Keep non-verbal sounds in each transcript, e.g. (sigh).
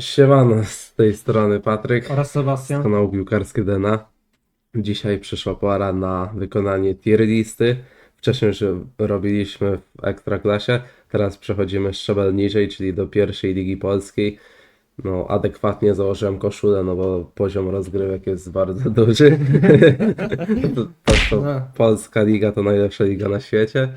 Siemano, z tej strony Patryk, oraz z Sebastian. kanału Piłkarskie Dena. Dzisiaj przyszła pora na wykonanie tier listy. Wcześniej już robiliśmy w Ekstraklasie, teraz przechodzimy szczebel niżej, czyli do pierwszej ligi polskiej. No, adekwatnie założyłem koszulę, no bo poziom rozgrywek jest bardzo (laughs) duży. To, No. Polska Liga to najlepsza liga na świecie.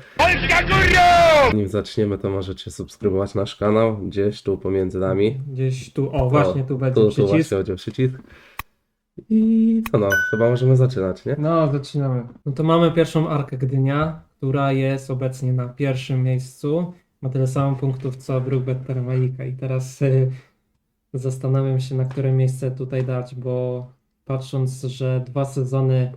Nim zaczniemy, to możecie subskrybować nasz kanał, gdzieś tu pomiędzy nami. Gdzieś tu, o właśnie tu będzie Tu, tu przycisk. właśnie będzie przycisk. I to no, chyba możemy zaczynać, nie? No, zaczynamy. No to mamy pierwszą Arkę Gdynia, która jest obecnie na pierwszym miejscu. Ma tyle samo punktów co Brookbet Termalika. I teraz y, zastanawiam się, na które miejsce tutaj dać, bo patrząc, że dwa sezony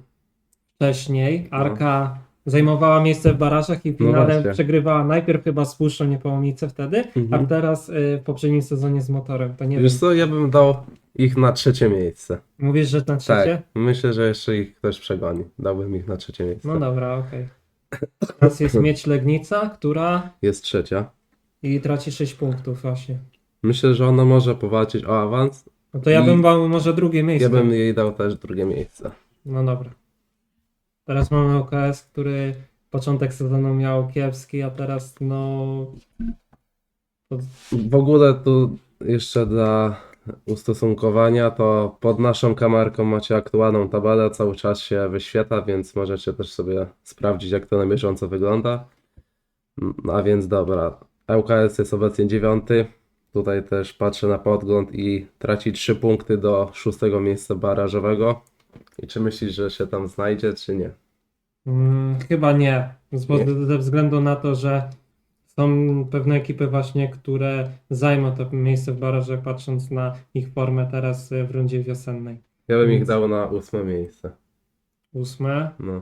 wcześniej No. Arka zajmowała miejsce w barażach i w finale właśnie. przegrywała najpierw chyba z Puszczą Niepołomice wtedy, Mhm. a teraz y, w poprzednim sezonie z Motorem. To nie Wiesz wiem. co, ja bym dał ich na trzecie miejsce. Mówisz, że na trzecie? Tak, myślę, że jeszcze ich ktoś przegoni. Dałbym ich na trzecie miejsce. No dobra, okej. Teraz jest Mieć Legnica, która Jest trzecia. i traci 6 punktów właśnie. Myślę, że ona może powalczyć o awans. No to ja I- bym dał może drugie miejsce. Ja bym jej dał też drugie miejsce. No dobra. Teraz mamy OKS, który początek sezonu miał kiepski, a teraz no... W ogóle tu jeszcze dla ustosunkowania, to pod naszą kamerką macie aktualną tabelę, cały czas się wyświetla, więc możecie też sobie sprawdzić, jak to na bieżąco wygląda. No, A więc dobra, ŁKS jest obecnie dziewiąty. Tutaj też patrzę na podgląd i traci 3 punkty do szóstego miejsca barażowego. I czy myślisz, że się tam znajdzie, czy nie? mm, chyba nie. Z, Nie? ze względu na to, że są pewne ekipy właśnie, które zajmą to miejsce w barażach, patrząc na ich formę teraz y, w rundzie wiosennej. Ja bym ich Więc- dał na ósme miejsce. Ósme. No.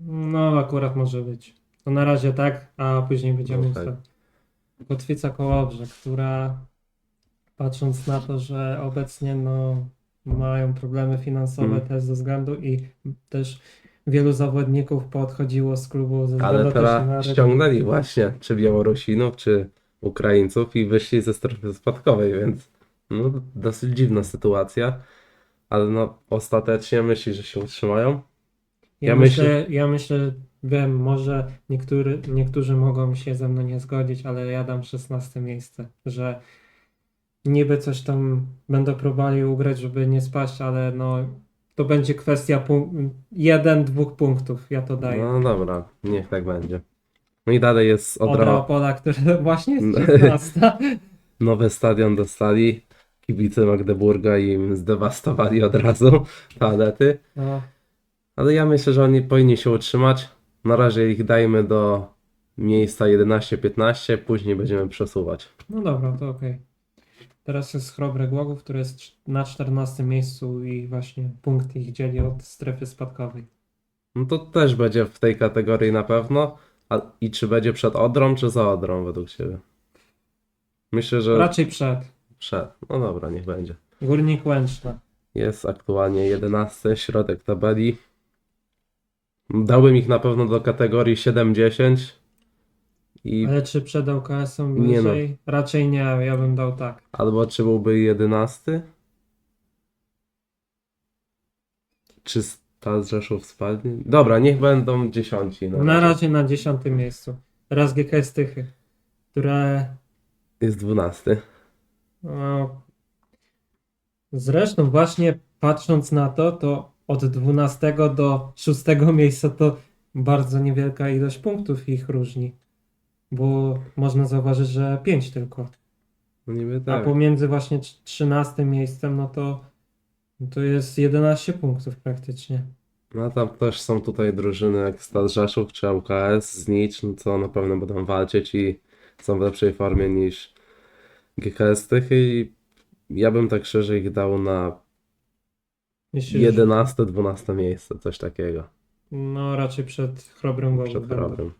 No, akurat może być. To na razie tak, a później będziemy No tak. Kotwica Kołobrzeg, która patrząc na to, że obecnie no, mają problemy finansowe Mm. też ze względu i też wielu zawodników poodchodziło z klubu ze względu Ale też na teraz ściągnęli właśnie czy Białorusinów, czy Ukraińców i wyszli ze strefy spadkowej, więc no, dosyć dziwna sytuacja. Ale no, ostatecznie myśli, że się utrzymają. Ja, ja myślę, ja myślę, wiem, może niektóry, niektórzy mogą się ze mną nie zgodzić, ale ja dam 16 miejsce, że niby coś tam będą próbowali ugrać, żeby nie spaść, ale no to będzie kwestia punk- jeden, dwóch punktów, ja to daję. No dobra, niech tak będzie. No i dalej jest Odra Odra. Opola, które (laughs) właśnie jest No. 16. (laughs) Nowy stadion dostali. Kibice Magdeburga im zdewastowali od razu (laughs) toalety. No, Ale ja myślę, że oni powinni się utrzymać. Na razie ich dajmy do miejsca 11-15, później będziemy przesuwać. no dobra, to okej. Teraz jest Chrobre Głogów, który jest na 14 miejscu i właśnie punkt ich dzieli od strefy spadkowej. No to też będzie w tej kategorii na pewno. A, I czy będzie przed Odrą, czy za Odrą według Ciebie? Myślę, że Raczej przed. przed. No dobra, niech będzie. Górnik Łęczna. Jest aktualnie 11, środek tabeli. Dałbym ich na pewno do kategorii 7-10. I Ale czy przed ŁKS-em Nie no. wyżej? Raczej nie, ja bym dał tak. albo czy byłby 11? Czy Stal Rzeszów spadnie? Dobra, niech będą 10. Na razie. razie na dziesiątym miejscu. Teraz GKS Tychy, które Jest 12. no, zresztą właśnie patrząc na to, to od 12 do 6 miejsca to bardzo niewielka ilość punktów ich różni. Bo można zauważyć, że 5 tylko. No niby A tak. pomiędzy właśnie trz- 13 miejscem, no to, to jest 11 punktów praktycznie. No tam też są tutaj drużyny jak Stal Rzeszów czy ŁKS, Znicz, no co na pewno będą walczyć i są w lepszej formie niż GKS Tychy i ja bym tak szczerze ich dał na Myślisz, że- 11-12 miejsce, coś takiego. No raczej przed Chrobrym Głową. Przed chorobem.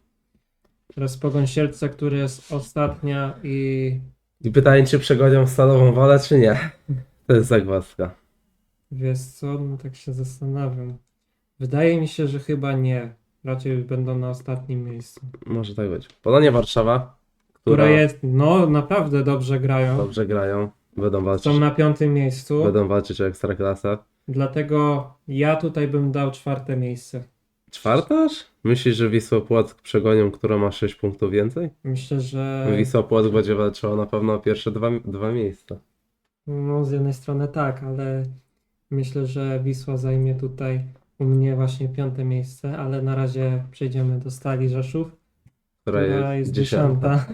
Teraz Pogoń Sielce, który jest ostatnia i I pytanie, czy przegonią Stalową Wolę, czy nie? To jest zagwozdka. wiesz co, no tak się zastanawiam. Wydaje mi się, że chyba nie. Raczej będą na ostatnim miejscu. Może tak być. Polonia Warszawa, Która która jest, no naprawdę dobrze grają. dobrze grają. Będą walczyć, Są na piątym miejscu, będą walczyć o ekstraklasę. dlatego ja tutaj bym dał czwarte miejsce. Czwarta aż? Myślisz, że Wisła Płock przegonią, która ma 6 punktów więcej? Myślę, że Wisła Płock będzie walczyła na pewno o pierwsze dwa, dwa miejsca. no, z jednej strony tak, ale myślę, że Wisła zajmie tutaj u mnie właśnie piąte miejsce, ale na razie przejdziemy do Stali Rzeszów, Która, która jest dziesiąta. (laughs)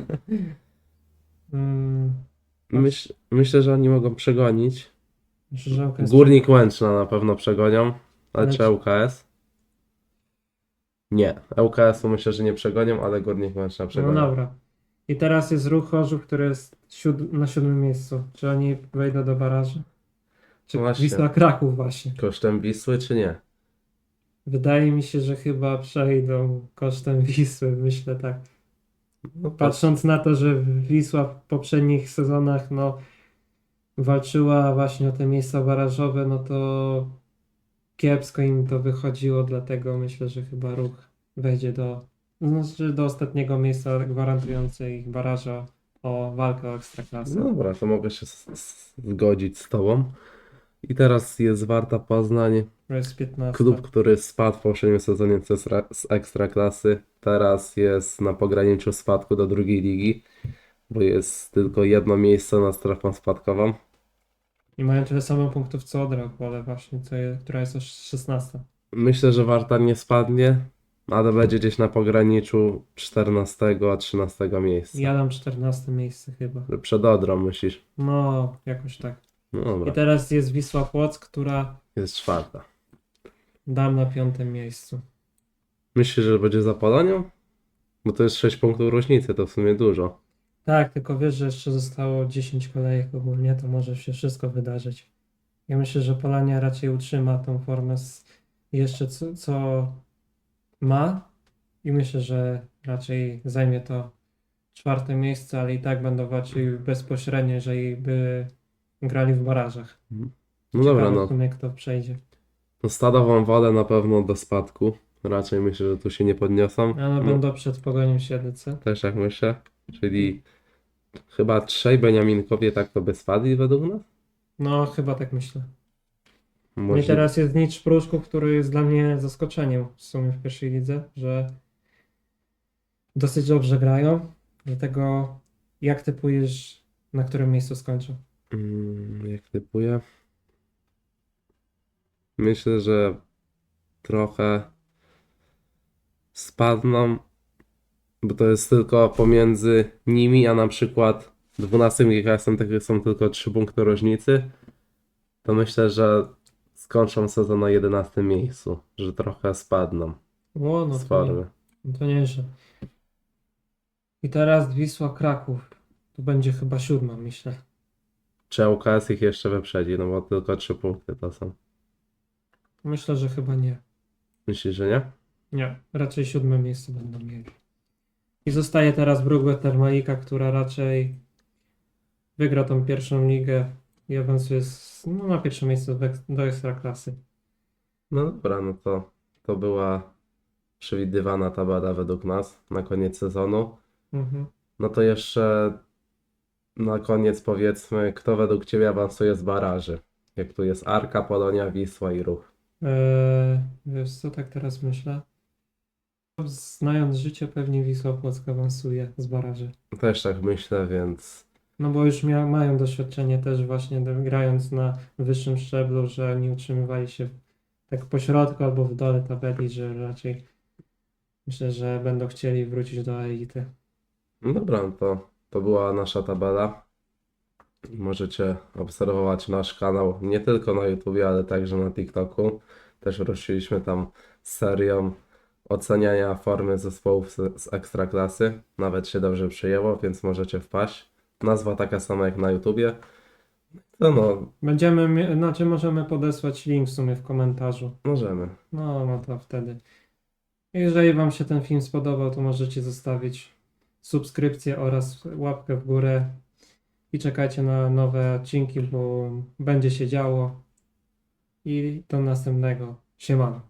Mm, Myśl, myślę, że oni mogą przegonić. myślę, że okres- Górnik Łęczna na pewno przegonią, ale Ale czy czy- ŁKS? Nie, ŁKS-u myślę, że nie przegonią, ale Górnik Łęczna No przegonią. dobra. I teraz jest ruch Chorzów, który jest siód- na siódmym miejscu. Czy oni wejdą do barażu? Czy No właśnie. Wisła Kraków właśnie? Kosztem Wisły czy nie? Wydaje mi się, że chyba przejdą kosztem Wisły, myślę tak. No, patrz, Patrząc na to, że Wisła w poprzednich sezonach no, walczyła właśnie o te miejsca barażowe, no to kiepsko im to wychodziło, dlatego myślę, że chyba ruch wejdzie do, znaczy do ostatniego miejsca gwarantujące ich baraża o walkę o ekstraklasę. no dobra, to mogę się zgodzić z tobą. I teraz jest Warta Poznań, To jest 15. klub, który spadł w poprzednim sezonie z z Ekstraklasy. Teraz jest na pograniczu spadku do drugiej ligi, bo jest tylko jedno miejsce na strefą spadkową. I mają tyle samo punktów co Odra, ale właśnie to je, która jest aż 16. Myślę, że Warta nie spadnie, ale będzie gdzieś na pograniczu 14 a 13 miejsca. Ja dam 14 miejsce chyba. Przed Odrą myślisz? No, jakoś tak. No I dobra, teraz jest Wisła Płock, która jest czwarta. dam na piątym miejscu. Myślisz, że będzie za Polonią? Bo to jest 6 punktów różnicy, to w sumie dużo. Tak, tylko wiesz, że jeszcze zostało 10 kolejek ogólnie, to może się wszystko wydarzyć. Ja myślę, że Polania raczej utrzyma tą formę z jeszcze co, co ma i myślę, że raczej zajmie to czwarte miejsce, ale i tak będą walczyli bezpośrednio, jeżeli by grali w barażach. No dobra, Ciekawe no. w sumie, kto przejdzie. no stadową wodę na pewno do spadku. Raczej myślę, że tu się nie podniosą. Ale No, będą przed Pogonią Siedlce. też jak myślę. Czyli chyba trzej Beniaminkowie tak to by spadli według nas? No, chyba tak myślę. No i Może- teraz jest Nicz Pruszków, który jest dla mnie zaskoczeniem w sumie w pierwszej lidze, że dosyć dobrze grają. Dlatego jak typujesz, na którym miejscu skończą? Mm, jak typuję? Myślę, że trochę spadną, bo to jest tylko pomiędzy nimi, a na przykład 12 GKS-em tak są tylko 3 punkty różnicy. To myślę, że skończą sezon na 11 miejscu, że trochę spadną O, no z to, nie, formy. no to nieźle. I teraz Wisła Kraków. Tu będzie chyba siódma, myślę. Czy ŁKS ich jeszcze wyprzedzi, no bo tylko 3 punkty to są. Myślę, że chyba nie. Myślisz, że nie? Nie, raczej siódme miejsce będą mieli. I zostaje teraz Brugge Malika, która raczej wygra tą pierwszą ligę i awansuje z, no, na pierwsze miejsce do, do ekstraklasy. No dobra, no to to była przewidywana tabela według nas na koniec sezonu. Mhm. No to jeszcze na koniec powiedzmy, kto według Ciebie awansuje z baraży? Jak tu jest Arka, Polonia, Wisła i Ruch. Eee, wiesz co, tak teraz myślę? Znając życie, pewnie Wisła Płock awansuje z baraży. Też tak myślę, więc No bo już mia- mają doświadczenie też właśnie grając na wyższym szczeblu, że oni utrzymywali się tak po środku albo w dole tabeli, że raczej myślę, że będą chcieli wrócić do elity. no dobra, no to, to była nasza tabela. Możecie obserwować nasz kanał nie tylko na YouTubie, ale także na TikToku. Też ruszyliśmy tam z serią oceniania formy zespołów z, z Ekstraklasy. Nawet się dobrze przyjęło, więc możecie wpaść. Nazwa taka sama jak na YouTubie. To no, Będziemy, znaczy możemy podesłać link w sumie w komentarzu. możemy. No, no to wtedy. Jeżeli Wam się ten film spodobał, to możecie zostawić subskrypcję oraz łapkę w górę i czekajcie na nowe odcinki, bo będzie się działo. I do następnego. Siemano.